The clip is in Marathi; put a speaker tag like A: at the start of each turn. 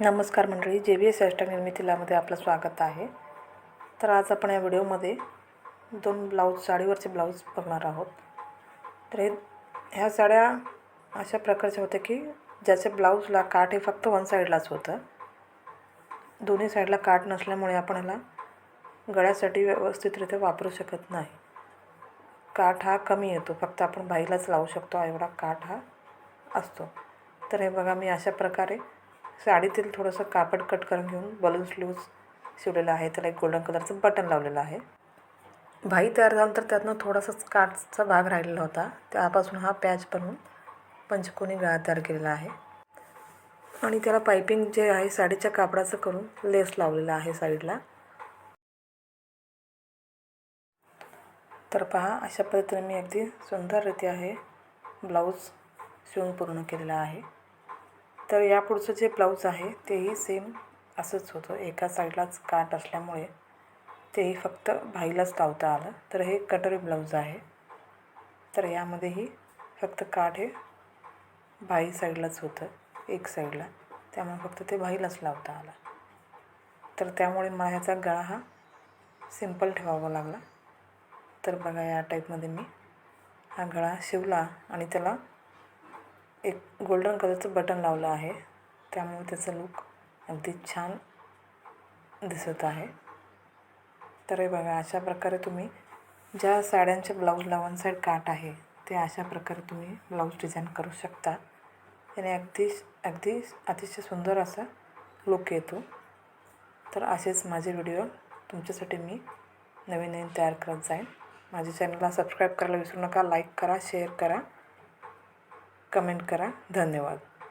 A: नमस्कार मंडळी जे बी एस अष्टक निर्मितीलामध्ये आपलं स्वागत आहे. तर आज आपण या व्हिडिओमध्ये दोन ब्लाऊज साडीवरचे ब्लाऊज बघणार आहोत. तर हे ह्या साड्या अशा प्रकारच्या होत्या की ज्याचे ब्लाऊजला काठ हे फक्त वन साईडलाच होतं. दोन्ही साईडला काठ नसल्यामुळे आपण ह्याला गळ्यासाठी व्यवस्थितरित्या वापरू शकत नाही. काठ हा कमी येतो फक्त आपण बाईलाच लावू शकतो एवढा काठ हा असतो. तर हे बघा मी अशा प्रकारे साडीतील थोडंसं कापड कट करून घेऊन बलून स्लीव्ज शिवलेलं आहे. त्याला एक गोल्डन कलरचं बटन लावलेलं आहे. भाई तयार झालं तर त्यातनं थोडासाच काठचा भाग राहिलेला होता. त्यापासून हा पॅच बनवून पंचकोनी गळा तयार केलेला आहे. आणि त्याला पायपिंग जे आहे साडीच्या कापडाचं करून लेस लावलेला आहे साईडला. तर पहा अशा पद्धतीने मी अगदी सुंदररीत्या हे ब्लाऊज शिवून पूर्ण केलेला आहे. तर यापुढचं जे ब्लाऊज आहे तेही सेम असंच होतं. एका साईडलाच काट असल्यामुळे तेही फक्त भाईलाच लावता आलं. तर हे कटोरी ब्लाऊज आहे. तर यामध्येही फक्त काठ हे भाई साईडलाच होतं एक साईडला त्यामुळे फक्त ते भाईलाच लावता आलं. तर त्यामुळे मला ह्याचा गळा हा सिंपल ठेवावा लागला. तर बघा या टाईपमध्ये मी हा गळा शिवला आणि त्याला एक गोल्डन कलरचं बटन लावलं आहे. त्यामुळे त्याचं लुक अगदी छान दिसत आहे. तर हे बघा अशा प्रकारे तुम्ही ज्या साड्यांचे ब्लाऊजला वन साईड काट आहे ते अशा प्रकारे तुम्ही ब्लाऊज डिझाईन करू शकता. आणि अगदी अगदी अतिशय सुंदर असा लुक येतो. तर असेच माझे व्हिडिओ तुमच्यासाठी मी नवीन नवीन तयार करत जाईन. माझ्या चॅनलला सबस्क्राईब करायला विसरू नका लाईक करा शेअर करा. कमेंट करा. धन्यवाद.